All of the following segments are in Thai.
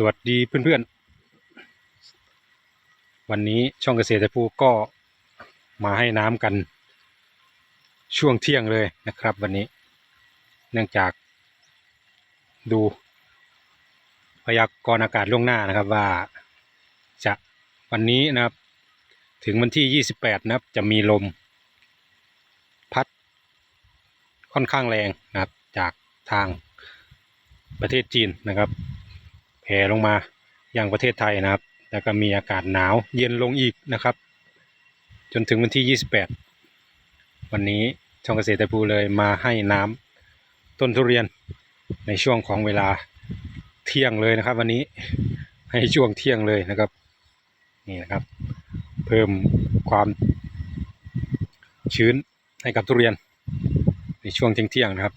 สวัสดีเพื่อนๆ วันนี้ช่องเกษตรภูก็มาให้น้ำกัน ช่วงเที่ยงเลยนะครับ วันนี้ เนื่องจากดูพยากรณ์อากาศล่วงหน้านะครับว่าจะวันนี้นะครับ ถึงวันที่ 28 นะครับ จะมีลม พัด ค่อนข้างแรงนะครับ จากทางประเทศจีนนะครับ แผ่ลงมาอยังประเทศไทยนะครับ แล้วก็มีอากาศหนาวเย็นลงอีกนะครับ จนถึงวันที่ 28 วันนี้ช่องเกษตรภูเลยมาให้น้ำต้นทุเรียนในช่วงของเวลาเที่ยงเลยนะครับ วันนี้ให้ช่วงเที่ยงเลยนะครับนี่นะครับ เพิ่มความชื้นให้กับทุเรียนในช่วงเที่ยงๆนะครับ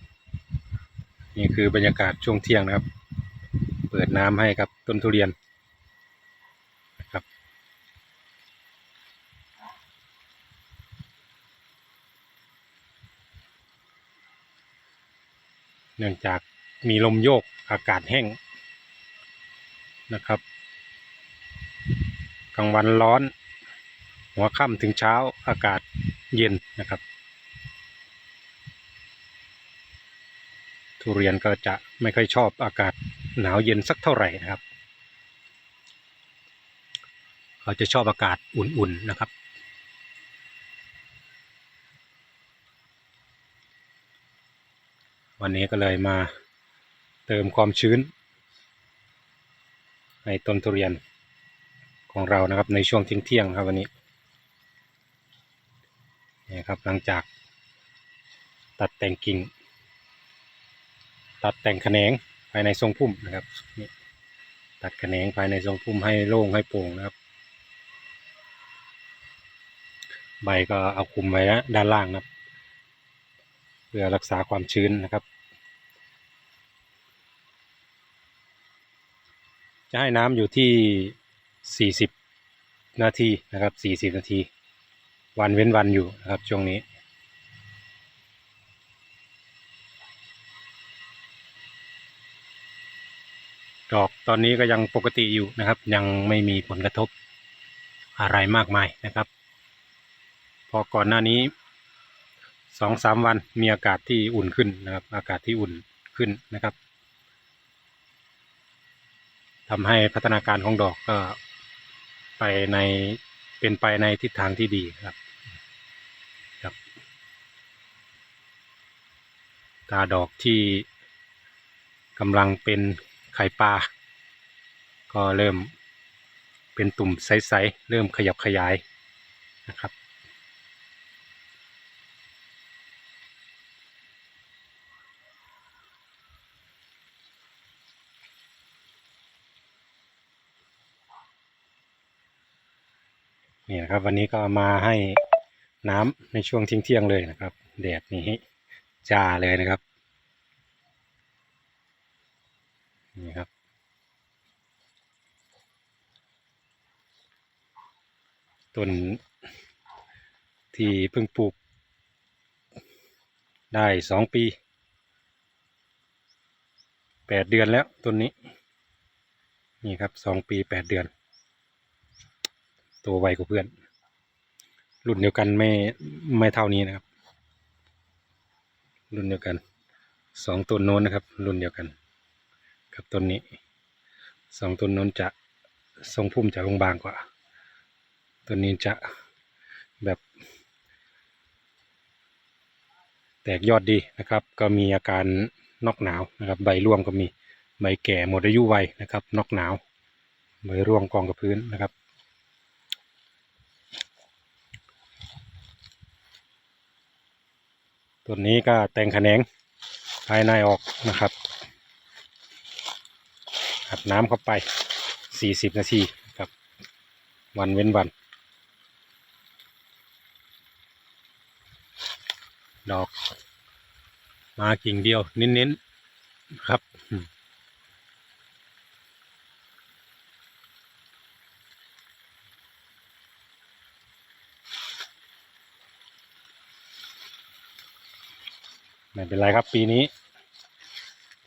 นี่คือบรรยากาศช่วงเที่ยงนะครับ เปิดน้ำให้กับ ต้นทุเรียนนะครับเนื่องจากมีลมโยกอากาศแห้งนะครับกลางวันร้อน หัวค่ำถึงเช้าอากาศเย็นนะครับ ทุเรียนก็จะไม่ค่อยชอบอากาศ หนาวเย็นสักเท่าไหร่นะครับ เขาจะชอบอากาศอุ่นๆนะครับ วันนี้ก็เลยมาเติมความชื้น ในต้นทุเรียนของเรานะครับในช่วงเที่ยงๆครับวันนี้นี่ครับหลังจากตัดแต่งกิ่ง ตัดแต่งแขนง ภายในทรงพุ่มนะครับนี่ตัดแขนงภายในทรงพุ่มให้โล่งให้โปร่งนะครับ ใบก็เอาคุมไว้ด้านล่างนะครับ เพื่อรักษาความชื้นนะครับ จะให้น้ำอยู่ที่ 40 นาทีนะครับ 40 นาที วันเว้นวันอยู่นะครับช่วงนี้ ดอกตอนนี้ก็ยังปกติอยู่นะครับ ยังไม่มีผลกระทบอะไรมากมายนะครับ พอก่อนหน้านี้สองสามวันมีอากาศที่อุ่นขึ้นนะครับ อากาศที่อุ่นขึ้นนะครับทำให้พัฒนาการของดอกก็ไปในเป็นไปในทิศทางที่ดีครับครับ ตาดอกที่กำลังเป็น ไข่ปลา ก็เริ่มเป็นตุ่มใสๆ เริ่มขยับขยายนะครับ นี่นะครับวันนี้ก็มาให้น้ำในช่วงเที่ยงๆเลยนะครับ แดดนี้จ้าเลยนะครับ นี่ครับ ต้นที่เพิ่งปลูก ได้สองปีแปดเดือนแล้วต้นนี้ นี่ครับสองปีแปดเดือน ตัวไวกว่าเพื่อน รุ่นเดียวกันไม่ไม่เท่านี้นะครับ รุ่นเดียวกันสองต้นโน้นนะครับ รุ่นเดียวกัน กับต้นนี้สองต้นโน้นจะทรงพุ่มจะลงบางกว่าต้นนี้จะแบบ แตกยอดดีนะครับ ก็มีอาการนอกหนาวนะครับ ใบร่วงก็มีใบแก่หมดอายุไวนะครับนอกหนาวใบร่วงกองกับพื้นนะครับต้นนี้ก็แต่งแขนงภายในออกนะครับ อัดน้ำเข้าไป 40 นาทีครับ วันเว้นวัน ดอก มากิ่งเดียวเน้นๆครับไม่เป็นไรครับปีนี้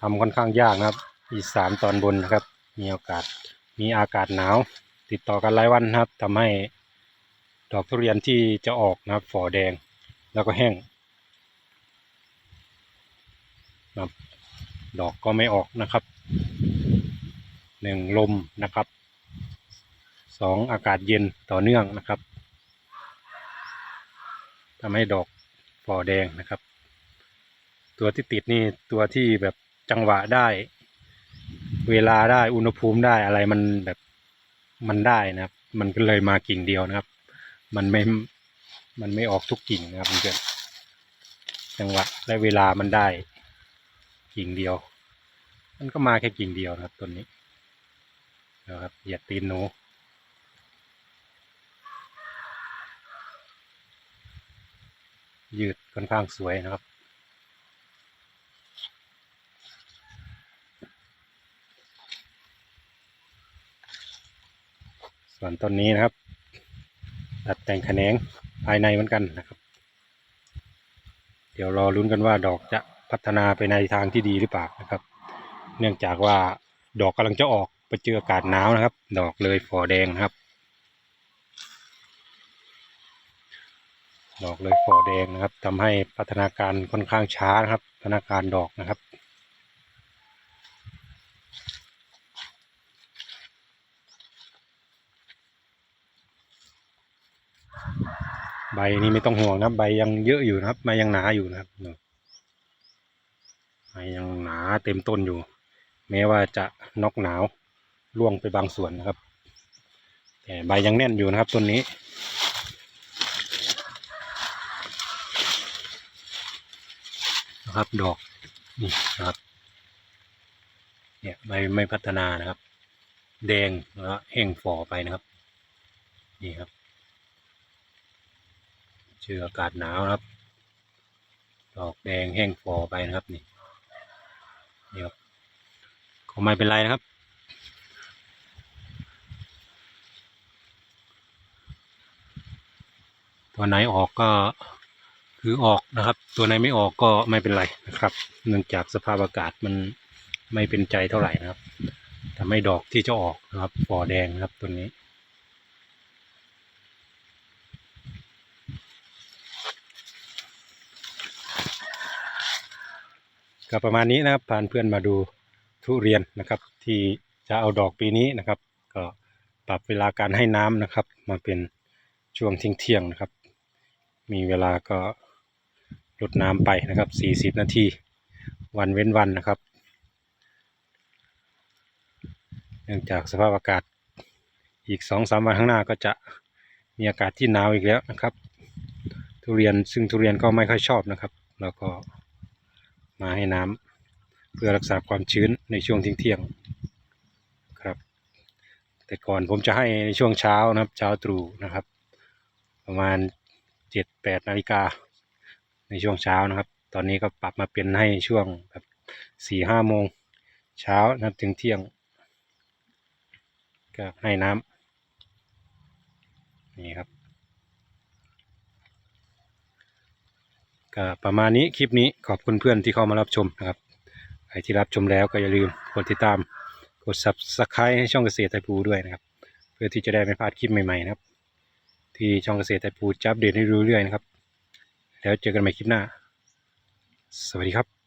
ทำค่อนข้างยากนะครับ อีสานตอนบนนะครับ มีโอกาสมีอากาศหนาว ติดต่อกันหลายวันนะครับทำให้ดอกทุเรียนที่จะออกนะครับฝ่อแดงแล้วก็แห้งนะครับดอกก็ไม่ออกนะครับหนึ่งลมนะครับสองอากาศเย็นต่อเนื่องนะครับทำให้ดอกฝ่อแดงนะครับ ตัวที่ติดนี่ตัวที่แบบจังหวะได้ เวลาได้อุณหภูมิได้อะไรมันแบบมันได้นะครับ มันก็เลยมากิ่งเดียวนะครับ มันไม่มันไม่ออกทุกกิ่งนะครับเพื่อนจังหวะและเวลามันได้กิ่งเดียว มันก็มาแค่กิ่งเดียวนะครับต้นนี้นะครับเหยียดตีนหนูยืดค่อนข้างสวยนะครับ ส่วนต้นนี้นะครับ ตัดแต่งแขนงภายในเหมือนกันนะครับ เดี๋ยวรอลุ้นกันว่าดอกจะพัฒนาไปในทางที่ดีหรือเปล่านะครับ เนื่องจากว่าดอกกำลังจะออกไปเจออากาศหนาวนะครับ ดอกเลยฝอแดงครับ ดอกเลยฝอแดงนะครับทำให้พัฒนาการค่อนข้างช้านะครับ พัฒนาการดอกนะครับ ใบนี้ไม่ต้องห่วงนะครับใบยังเยอะอยู่นะครับใบยังหนาอยู่นะครับใบยังหนาเต็มต้นอยู่ แม้ว่าจะนอกหนาวร่วงไปบางส่วนนะครับ แต่ใบยังแน่นอยู่นะครับต้นนี้นะครับดอกนี่นะครับเนี่ยใบไม่พัฒนานะครับ แดงแล้วแห้งฝ่อไปนะครับ นี่ครับ เจออากาศหนาวครับ ดอกแดงแห้งฟอไปนะครับนี่นี่ครับก็ไม่เป็นไรนะครับ ตัวไหนออกก็คือออกนะครับ ตัวไหนไม่ออกก็ไม่เป็นไรนะครับ เนื่องจากสภาพอากาศมันไม่เป็นใจเท่าไหร่นะครับทำให้ดอกที่จะออกนะครับฟอแดงนะครับตัวนี้ ก็ประมาณนี้นะครับพาเพื่อนมาดูทุเรียนนะครับ ที่จะเอาดอกปีนี้นะครับ ก็ปรับเวลาการให้น้ำนะครับ มาเป็นช่วงเที่ยงนะครับ มีเวลาก็ลดน้ำไปนะครับ 40 นาที วันเว้นวันนะครับ เนื่องจากสภาพอากาศอีกสองสามวันข้างหน้าก็จะมีอากาศที่หนาวอีกแล้วนะครับ ทุเรียนซึ่งทุเรียนก็ไม่ค่อยชอบนะครับ แล้วก็ มาให้น้ำเพื่อรักษาความชื้นในช่วงเที่ยงครับ แต่ก่อนผมจะให้ในช่วงเช้านะครับ เช้าตรู่นะครับ ประมาณเจ็ดแปดนาฬิกาในช่วงเช้านะครับ ตอนนี้ก็ปรับมาเป็นให้ช่วงแบบสี่ห้าโมงเช้านะครับถึงเที่ยง ก็ให้น้ำนี่ครับ ก็ประมาณนี้คลิปนี้ขอบคุณเพื่อนที่เข้ามารับชมนะครับใครที่รับชมแล้วก็อย่าลืมกดติดตามกด subscribe ให้ช่องเกษตรไทยภูด้วยนะครับ เพื่อที่จะได้ไม่พลาดคลิปใหม่ๆนะครับ ที่ช่องเกษตรไทยภูจะอัปเดตให้รู้เรื่อยๆนะครับ แล้วเจอกันใหม่คลิปหน้า สวัสดีครับ